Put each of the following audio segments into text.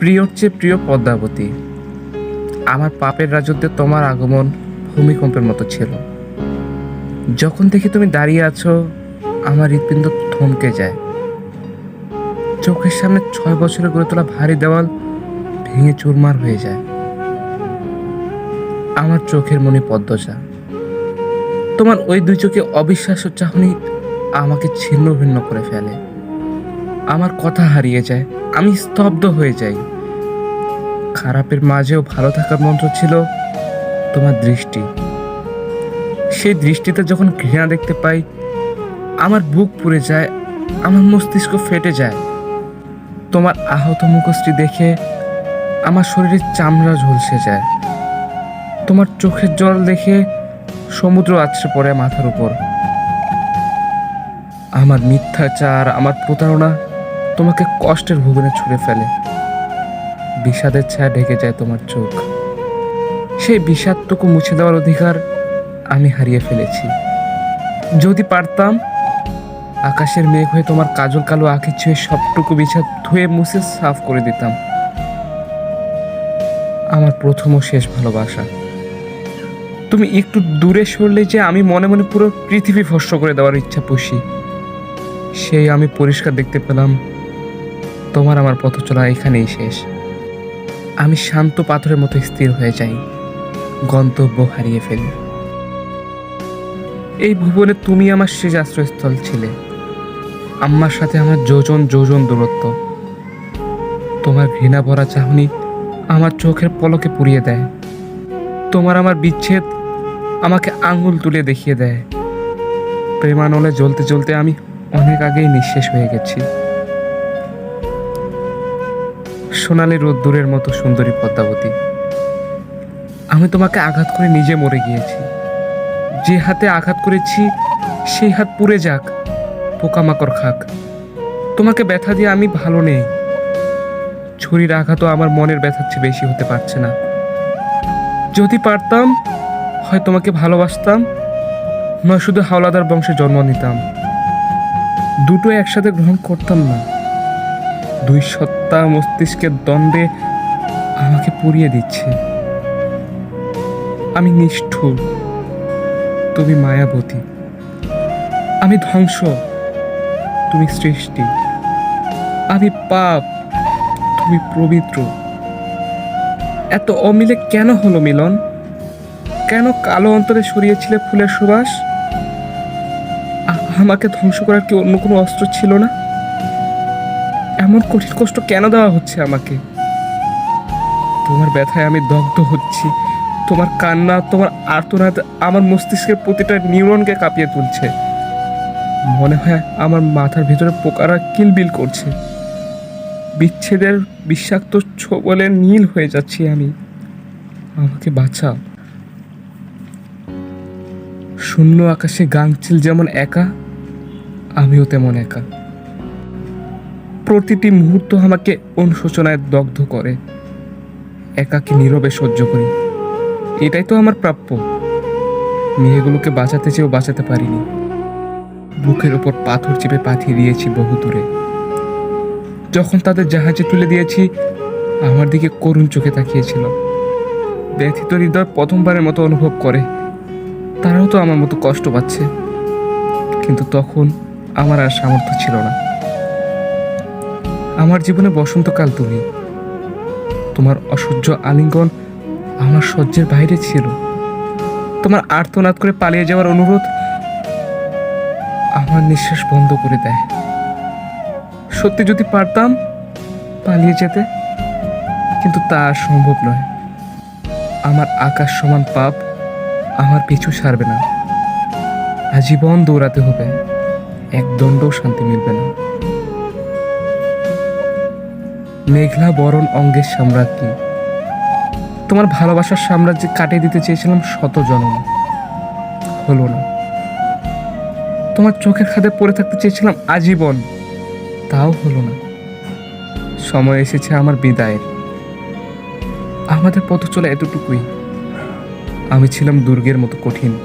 প্রিয়র চেয়ে প্রিয় পদ্মাবতী। আমার পাপের রাজত্বে তোমার আগমন ভূমিকম্পের মতো ছিল। যখন দেখি তুমি দাঁড়িয়ে আছো, আমার হৃৎপিণ্ড থমকে যায়। চোখের সামনে ছয় বছরে গড়ে তোলা ভারী দেওয়াল ভেঙে চুরমার হয়ে যায়। আমার চোখের মনে পদ্মজা। তোমার ওই দুই চোখে অবিশ্বাস্য চাহনি আমাকে ছিন্ন ভিন্ন করে ফেলে। আমার কথা হারিয়ে যায়, আমি স্তব্ধ হয়ে যাই। খারাপের মাঝেও ভালো থাকার মন্ত্র ছিল তোমার দৃষ্টি। সেই দৃষ্টিতে যখন ঘৃণা দেখতে পাই, আমার বুক পুড়ে যায়, আমার মস্তিষ্ক ফেটে যায়। তোমার আহত মুখশ্রী দেখে আমার শরীরের চামড়া ঝলসে যায়। তোমার চোখের জল দেখে সমুদ্র আছড়ে পড়ে মাথার উপর। আমার মিথ্যাচার, আমার প্রতারণা তোমাকে কষ্টের ভুবনে ছুঁড়ে ফেলে। বিষাদের ছায়া ঢেকে যায় তোমার চোখ। সেই বিষাদটুকু মুছে দেওয়ার অধিকার আমি হারিয়ে ফেলেছি। যদি পারতাম, আকাশের মেঘ হয়ে তোমার কাজল কালো আঁখি ছুঁয়ে সবটুকু বিষাদ ধুয়ে মুছে সাফ করে দিতাম। আমার প্রথম ও শেষ ভালোবাসা। তুমি একটু দূরে সরলে যে আমি মনে মনে পুরো পৃথিবী ভস্ম করে দেওয়ার ইচ্ছা পুষি। সেই আমি পরিষ্কার দেখতে পেলাম, তোমার আমার পথ চলা এখানেই শেষ। আমি শান্ত পাথরের মতো স্থির হয়ে যাই। গন্তব্য হারিয়ে ফেলি। এই ভুবনে তুমি আমার শেষ আশ্রয়স্থল ছিলে। আম্মার সাথে আমার যোজন যোজন দূরত্ব। তোমার ঘৃণা ভরা চাহনি আমার চোখের পলকে পুড়িয়ে দেয়। তোমার আমার বিচ্ছেদ আমাকে আঙুল তুলে দেখিয়ে দেয়। প্রেমানলে জ্বলতে জ্বলতে আমি অনেক আগেই নিঃশেষ হয়ে গেছি। সোনালি রোদ্দুরের মতো সুন্দরী পদ্মাবতী। আমি তোমাকে আঘাত করে নিজে মরে গিয়েছি। যে হাতে আঘাত করেছি, সেই হাত পুড়ে যাক, পোকামাকড় খাক। তোমাকে ব্যথা দিয়ে আমি ভালো নেই। ছুরির আঘাতও আমার মনের ব্যথার চেয়ে বেশি হতে পারছে না। যদি পারতাম, হয় তোমাকে ভালোবাসতাম, নয় শুধু হাওলাদার বংশে জন্ম নিতাম। দুটো একসাথে গ্রহণ করতাম না। দুই সত্তা মস্তিষ্কের দ্বন্দ্বে আমাকে পুড়িয়ে দিচ্ছে। আমি নিষ্ঠুর, তুমি মায়াবতী। আমি ধ্বংস, তুমি সৃষ্টি। আমি পাপ, তুমি পবিত্র। এত অমিলে কেন হলো মিলন? কেন কালো অন্তরে সরিয়েছিলে ফুলের সুবাস? আমাকে ধ্বংস করার কি অন্য কোনো অস্ত্র ছিল না? এমন কঠিন কষ্ট কেন দেওয়া হচ্ছে আমাকে? তোমার ব্যথায় আমি দগ্ধ হচ্ছি। তোমার কান্না, তোমার আর্তনাদ আমার মস্তিষ্কের প্রতিটা নিউরনকে কাঁপিয়ে তুলছে। মনে হয় আমার মাথার ভেতরে পোকারা কিলবিল করছে। বিচ্ছেদের বিষাক্ত ছোবলে নীল হয়ে যাচ্ছি আমি। আমাকে বাঁচাও। শূন্য আকাশে গাংচিল যেমন একা, আমিও তেমন একা। প্রতিটি মুহূর্ত আমাকে অনুশোচনায় দগ্ধ করে। একাকে নীরবে সহ্য করি। এটাই তো আমার প্রাপ্য। মেয়েগুলোকে বাঁচাতে চেয়েও বাঁচাতে পারিনি। বুকের ওপর পাথর চেপে পাঠিয়ে দিয়েছি বহু দূরে। যখন তাদের জাহাজে তুলে দিয়েছি, আমার দিকে করুণ চোখে তাকিয়েছিল। ব্যথিত হৃদয় প্রথমবারের মতো অনুভব করে। তারাও তো আমার মতো কষ্ট পাচ্ছে। কিন্তু তখন আমার আর সামর্থ্য ছিল না। আমার জীবনে বসন্তকাল তুমি। তোমার অসহ্য আলিঙ্গন আমার সহ্যের বাইরে ছিল। তোমার আর্তনাদ করে পালিয়ে যাওয়ার অনুরোধ আমার নিঃশ্বাস বন্ধ করে দেয়। সত্যি যদি পারতাম পালিয়ে যেতে, কিন্তু তা আর সম্ভব নয়। আমার আকাশ সমান পাপ আমার পিছু ছাড়বে না। আজীবন দৌড়াতে হবে। এক দণ্ডও শান্তি মিলবে না। মেঘলা বরণ অঙ্গের সাম্রাজ্ঞী তোমার ভালোবাসার সাম্রাজ্যে কাটিয়ে দিতে চেয়েছিলাম শত জনম হলো না। তোমার চোখের খাদে পড়ে থাকতে চেয়েছিলাম আজীবন। তাও হলো না। সময় এসেছে আমার বিদায়ের। আমাদের পথ চলে এতটুকুই। আমি ছিলাম দুর্গের মতো কঠিন।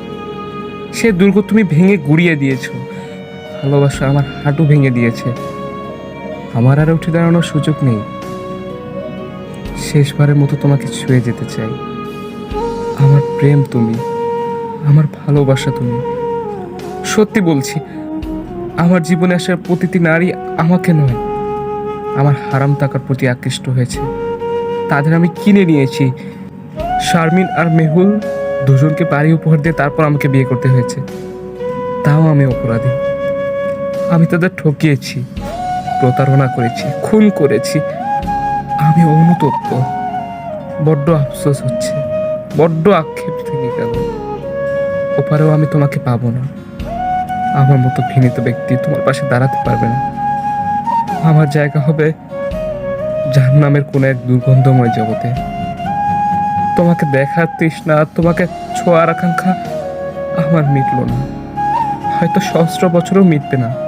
সে দুর্গ তুমি ভেঙে গুড়িয়ে দিয়েছ। ভালোবাসা আমার হাঁটু ভেঙে দিয়েছে। আমার আর উঠে দাঁড়ানোর সুযোগ নেই। শেষবারের মতো তোমাকে ছুঁয়ে যেতে চাই। আমার প্রেম তুমি, আমার ভালোবাসা তুমি। সত্যি বলছি, আমার জীবনে আসার প্রতিটি নারী আমাকে নয়, আমার হারাম টাকার প্রতি আকৃষ্ট হয়েছে। তাদের আমি কিনে নিয়েছি। শারমিন আর মেহুল দুজনকে বাড়ি উপহার দিয়ে তারপর আমাকে বিয়ে করতে হয়েছে। তাও আমি অপরাধী। আমি তাদের ঠকিয়েছি, প্রতারণা করেছি, খুন করেছি। আমি অনুতপ্ত। বড্ড আফসোস হচ্ছে। বড্ড আক্ষেপ থেকে গেল। ওপারেও আমি তোমাকে পাবো না। আমার মতো ঘৃণিত ব্যক্তি তোমার পাশে দাঁড়াতে পারবে না। আমার জায়গা হবে জাহান্নামের কোনো এক দুর্গন্ধময় জগতে। তোমাকে দেখার তৃষ্ণা, তোমাকে ছোঁয়ার আকাঙ্ক্ষা আমার মিটল না। হয়তো সহস্র বছরও মিটবে না।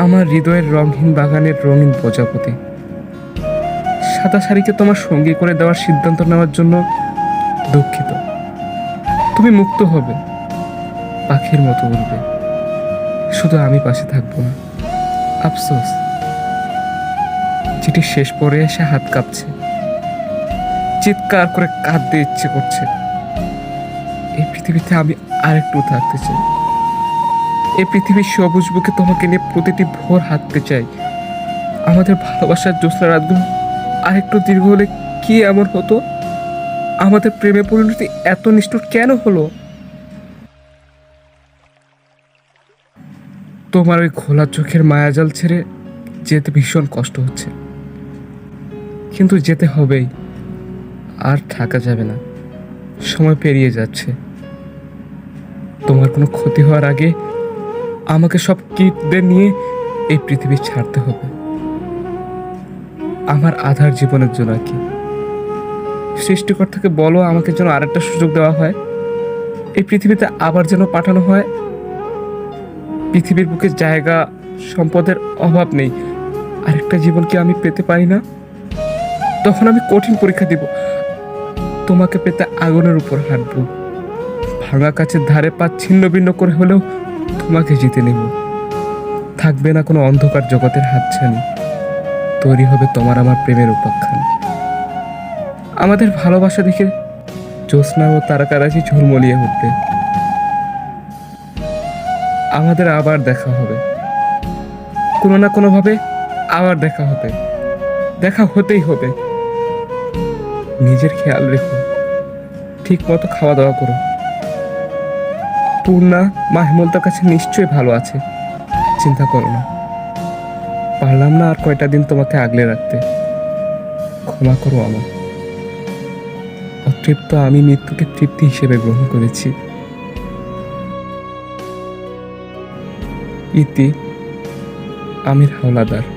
আমার হৃদয়ের রঙহীন বাগানের রঙিন প্রজাপতি। সাদা শাড়িকে তোমার সঙ্গী করে দেওয়ার সিদ্ধান্ত নেওয়ার জন্য দুঃখিত। তুমি মুক্ত হবে। পাখির মতো উড়বে। শুধু আমি পাশে থাকব না। আফসোস। চিঠি শেষ পরে এসে হাত কাঁপছে। চিৎকার করে কাঁদতে ইচ্ছে করছে। এই পৃথিবীতে আমি আরেকটু থাকতে চাই। এই পৃথিবীর সবুজ বুকে তোমাকে নিয়ে প্রতিটি ভোর হাঁটতে চাই। আমাদের ভালোবাসার জ্যোৎস্না রাতগুলো আরেকটু দীর্ঘ হলে কি এমন হতো? আমাদের প্রেমে পরিণতি এত নিষ্ঠুর কেন হলো? তোমার ওই খোলা চোখের মায়াজাল ছেড়ে যেতে ভীষণ কষ্ট হচ্ছে। কিন্তু যেতে হবেই। আর থাকা যাবে না। সময় পেরিয়ে যাচ্ছে। তোমার কোনো ক্ষতি হওয়ার আগে আমাকে সব কিটদের নিয়ে এই পৃথিবী ছাড়তে হবে। আমার আধার জীবনের জন্য আর কি। সৃষ্টিকর্তাকে বলো, আমাকে যেন আরেকটা সুযোগ দেওয়া হয়। এই পৃথিবীতে আবার যেন পাঠানো হয়। পৃথিবীর বুকে জায়গা, সম্পদের অভাব নেই। আরেকটা জীবন কি আমি পেতে পারি না? তখন আমি কঠিন পরীক্ষা দিব। তোমাকে পেতে আগুনের উপর হাঁটবো। ভাঙা কাছের ধারে পা ছিন্ন ভিন্ন করে হলেও তোমাকে জিতে নেব। থাকবে না কোনো অন্ধকার জগতের হাতছানি। তৈরি হবে তোমার আমার প্রেমের উপাখ্যান। আমাদের ভালোবাসা দেখে জ্যোৎস্না ও তারাকারাজি ঝুলমলিয়ে উঠবে। আমাদের আবার দেখা হবে। কোনো না কোনোভাবে আবার দেখা হবে। দেখা হতেই হবে। নিজের খেয়াল রেখো। ঠিক মতো খাওয়া দাওয়া করো। পূর্ণা মা হেমন্তার কাছে নিশ্চয়ই ভালো আছে। চিন্তা করো না। পারলাম না আর কয়টা দিন তোমাকে আগলে রাখতে। ক্ষমা করো আমার অতৃপ্ত আমি মৃত্যুকে তৃপ্তি হিসেবে গ্রহণ করেছি। ইতি আমির হাওলাদার।